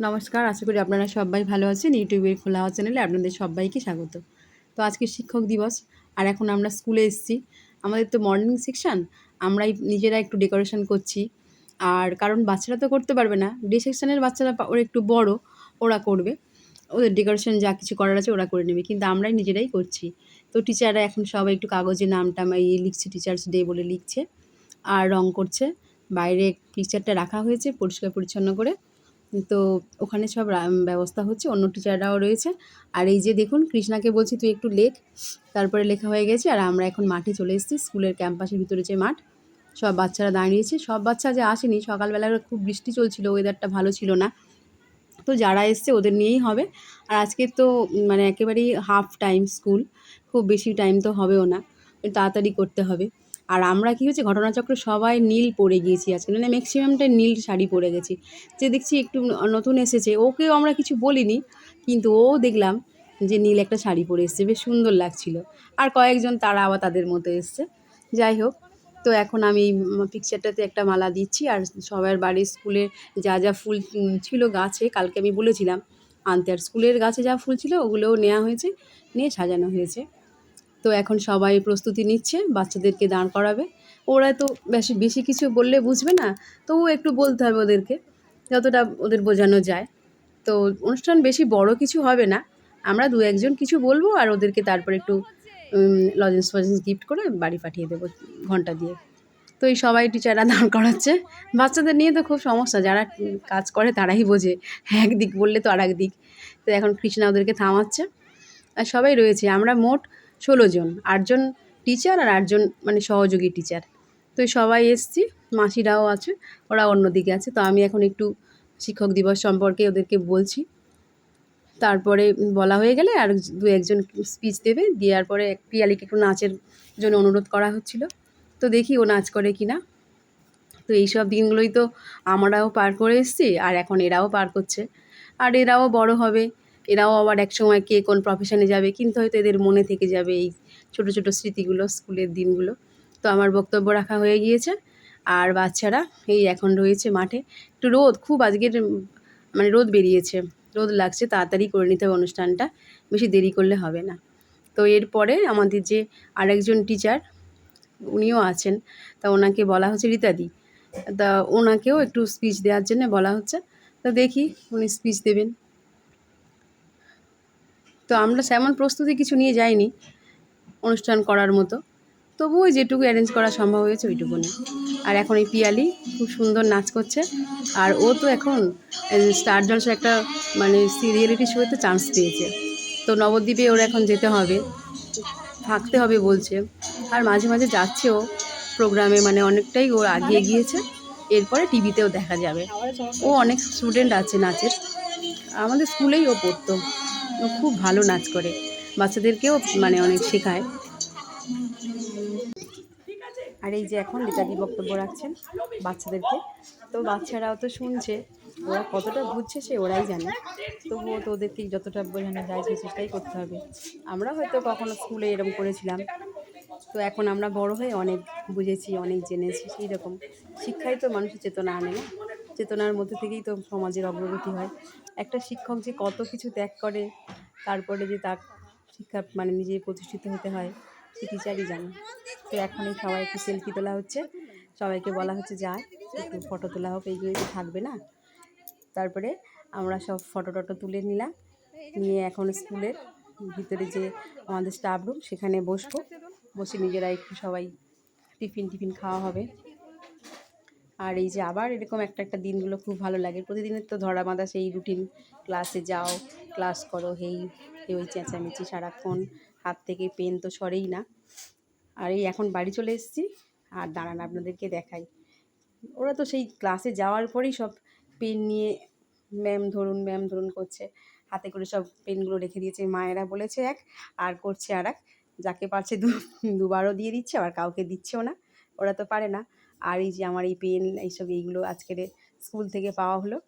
নমস্কার, আশা করি আপনারা সবাই ভালো আছেন। ইউটিউবের খোলা হওয়া চ্যানেলে আপনাদের সবাইকে স্বাগত। তো আজকে শিক্ষক দিবস, আর এখন আমরা স্কুলে এসেছি। আমাদের তো মর্নিং সেকশন আমরাই নিজেরা একটু ডেকোরেশন করছি। আর কারণ বাচ্চারা তো করতে পারবে না ডে সেকশনের বাচ্চারা ওরা একটু বড়, ওরা করবে। ওদের ডেকোরেশন যা কিছু করার আছে ওরা করে নেবে, কিন্তু আমরাই নিজেরাই করছি। তো টিচাররা এখন সবাই একটু কাগজে নামটা ইয়ে লিখছে টিচার্স ডে বলে লিখছে, আর রং করছে। বাইরে পিকচারটা রাখা হয়েছে পরিষ্কার পরিচ্ছন্ন করে। তো ওখানে সব ব্যবস্থা হচ্ছে, অন্য টিচাররাও রয়েছে। আর এই যে দেখুন, কৃষ্ণাকে বলছি, তুই একটু লেখ। তারপরে লেখা হয়ে গেছে, আর আমরা এখন মাঠে চলে এসেছি, স্কুলের ক্যাম্পাসের ভিতরে যে মাঠ, সব বাচ্চারা দাঁড়িয়েছে। সব বাচ্চা যে আসেনি, সকালবেলা খুব বৃষ্টি চলছিল ওয়েদারটা ভালো ছিল না। তো যারা এসছে, ওদের নিয়েই হবে। আর আজকে তো মানে একেবারেই হাফ টাইম স্কুল খুব বেশি টাইম তো হবেও না। তাড়াতাড়ি করতে হবে। আর আমরা কি হচ্ছে ঘটনাচক্রে সবাই নীল পরে গিয়েছি আজকে। মানে ম্যাক্সিমামটা নীল শাড়ি পরে গেছি। যে দেখছি একটু নতুন এসেছে, ওকেও আমরা কিছু বলিনি, কিন্তু ও দেখলাম যে নীল একটা শাড়ি পরে এসছে, বেশ সুন্দর লাগছিল। আর কয়েকজন তারা আবার তাদের মতো এসছে। যাই হোক, তো এখন আমি পিকচারটাতে একটা মালা দিচ্ছি আর সবার বাড়ির স্কুলে যা যা ফুল ছিল গাছে, কালকে আমি বলেছিলাম, আনতে। আর স্কুলের গাছে যা ফুল ছিল, ওগুলোও নেওয়া হয়েছে, নিয়ে সাজানো হয়েছে। তো এখন সবাই প্রস্তুতি নিচ্ছে, বাচ্চাদেরকে দাঁড় করাবে। ওরা তো বেশি বেশি কিছু বললে বুঝবে না তবু একটু বলতে হবে ওদেরকে, যতটা ওদের বোঝানো যায়। তো অনুষ্ঠান বেশি বড় কিছু হবে না, আমরা দু একজন কিছু বলব আর ওদেরকে তারপর একটু লজেন্স ফজেন্স গিফট করে বাড়ি পাঠিয়ে দেবো ঘণ্টা দিয়ে। তো এই সবাই টিচাররা দাঁড় করাচ্ছে। বাচ্চাদের নিয়ে তো খুব সমস্যা, যারা কাজ করে তারাই বোঝে, একদিক বললে তো আর দিক তো এখন কৃষ্ণা ওদেরকে থামাচ্ছে। আর সবাই রয়েছে, আমরা মোট ষোলো জন, আটজন টিচার আর আটজন মানে সহযোগী টিচার তো সবাই এসছি, মাসিরাও আছে, ওরা অন্যদিকে আছে। তো আমি এখন একটু শিক্ষক দিবস সম্পর্কে ওদেরকে বলছি। তারপরে বলা হয়ে গেলে আর দু একজন স্পিচ দেবে, দেওয়ার পরে পিয়ালিকে একটু নাচের জন্য অনুরোধ করা হচ্ছিল। তো দেখি ও নাচ করে কি না তো এইসব দিনগুলোই তো আমরাও পার করে এসেছি আর এখন এরাও পার করছে। আর এরাও বড় হবে। এরাও আবার এক সময় কে কোন প্রফেশনে যাবে, কিন্তু হয়তো এদের মনে থেকে যাবে এই ছোট ছোট স্মৃতিগুলো, স্কুলের দিনগুলো। তো আমার বক্তব্য রাখা হয়ে গিয়েছে। আর বাচ্চারা এই এখন রয়েছে মাঠে। একটু রোদ, খুব আজকের মানে রোদ বেরিয়েছে। রোদ লাগছে, তাড়াতাড়ি করে নিতে হবে অনুষ্ঠানটা। বেশি দেরি করলে হবে না। তো এরপরে আমাদের যে আরেকজন টিচার উনিও আছেন। তা ওনাকে বলা হচ্ছে রীতাদি তা ওনাকেও একটু স্পিচ দেওয়ার জন্য বলা হচ্ছে। তো দেখি উনি স্পিচ দেবেন। তো আমরা সেমন প্রস্তুতি কিছু নিয়ে যাইনি অনুষ্ঠান করার মতো। তবু ওই যেটুকু অ্যারেঞ্জ করা সম্ভব হয়েছে ওইটুকু নিয়ে। আর এখন এই পিয়ালি খুব সুন্দর নাচ করছে। আর ও তো এখন স্টার জলসে একটা মানে রিয়েলিটি শোতে চান্স পেয়েছে। তো নবদ্বীপে ওর এখন যেতে হবে, থাকতে হবে বলছে। আর মাঝে মাঝে যাচ্ছেও প্রোগ্রামে মানে অনেকটাই ওর আগিয়ে গিয়েছে এরপরে টিভিতেও দেখা যাবে। ও অনেক স্টুডেন্ট আছে নাচের। আমাদের স্কুলেই ও পড়তো। ও খুব ভালো নাচ করে। বাচ্চাদেরকেও মানে অনেক শেখায়। আর এই যে এখন রিতাদি বক্তব্য রাখছেন বাচ্চাদেরকে। তো বাচ্চারাও তো শুনছে, ওরা কতটা বুঝছে সে ওরাই জানে। তবুও তো ওদেরকে যতটা বোঝানো যায় সেই চেষ্টাই করতে হবে। আমরা হয়তো কখনো স্কুলে এরকম করেছিলাম। তো এখন আমরা বড় হয়ে অনেক বুঝেছি, অনেক জেনেছি সেই রকম শিক্ষাই তো মানুষের চেতনা আনে না চেতনার মধ্যে থেকেই তো সমাজের অগ্রগতি হয়। একটা শিক্ষক যে কত কিছু ত্যাগ করে, তারপরে যে তার শিক্ষা মানে নিজে প্রতিষ্ঠিত হতে হয়, সে টিচারই জানে। তো এখন এই সবাই একটু সেলফি তোলা হচ্ছে। সবাইকে বলা হচ্ছে, যা, একটু ফটো তোলা হোক এইগুলোই তো থাকবে না? তারপরে আমরা সব ফটো টটো তুলে নিলাম। নিয়ে এখন স্কুলের ভিতরে যে আমাদের স্টাফ রুম সেখানে বসবো। বসে নিজেরা একটু সবাই টিফিন টিফিন খাওয়া হবে। আর এই যে আবার এরকম একটা একটা দিনগুলো খুব ভালো লাগে। প্রতিদিনের তো ধরা বাঁধা সেই রুটিন ক্লাসে যাও ক্লাস করো, হেই ওই চেঁচামেচি সারাক্ষণ, হাত থেকে পেন তো সরেই না। আর এই এখন বাড়ি চলে এসেছি, আর দাঁড়ান আপনাদেরকে দেখাই। ওরা তো সেই ক্লাসে যাওয়ার পরেই সব পেন নিয়ে ম্যাম ধরুন ম্যাম ধরুন করছে। হাতে করে সব পেনগুলো রেখে দিয়েছে, মায়েরা বলেছে এক, আর করছে আর এক যাকে পারছে দুবারও দিয়ে দিচ্ছে, আবার কাউকে দিচ্ছেও না। ওরা তো পারে না। আর এই যে আমার এই পেন, এইসব এইগুলো আজকের স্কুল থেকে পাওয়া হলো।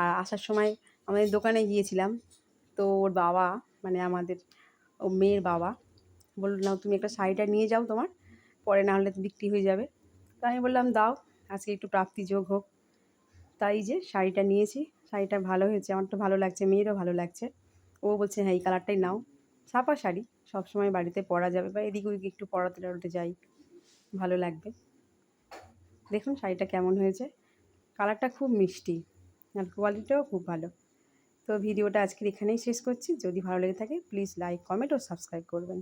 আর আসার সময় আমাদের দোকানে গিয়েছিলাম। তো ওর বাবা মানে আমাদের ও মেয়ের বাবা বলল না তুমি একটা শাড়িটা নিয়ে যাও তোমার, পরে না হলে বিক্রি হয়ে যাবে। তো আমি বললাম, দাও, আজকে একটু প্রাপ্তি যোগ হোক। তাই যে শাড়িটা নিয়েছি, শাড়িটা ভালো হয়েছে, আমার তো ভালো লাগছে, মেয়েরও ভালো লাগছে। ও বলছে হ্যাঁ এই কালারটাই নাও। ছাপা শাড়ি, সবসময় বাড়িতে পরা যাবে বা এদিক ওদিক একটু পরাতে টরাতে যাই, ভালো লাগবে। দেখুন শাড়িটা কেমন হয়েছে। কালারটা খুব মিষ্টি, আর কোয়ালিটিটাও খুব ভালো। তো ভিডিওটা আজকের এখানেই শেষ করছি। যদি ভালো লেগে থাকে প্লিজ লাইক কমেন্ট ও সাবস্ক্রাইব করবেন।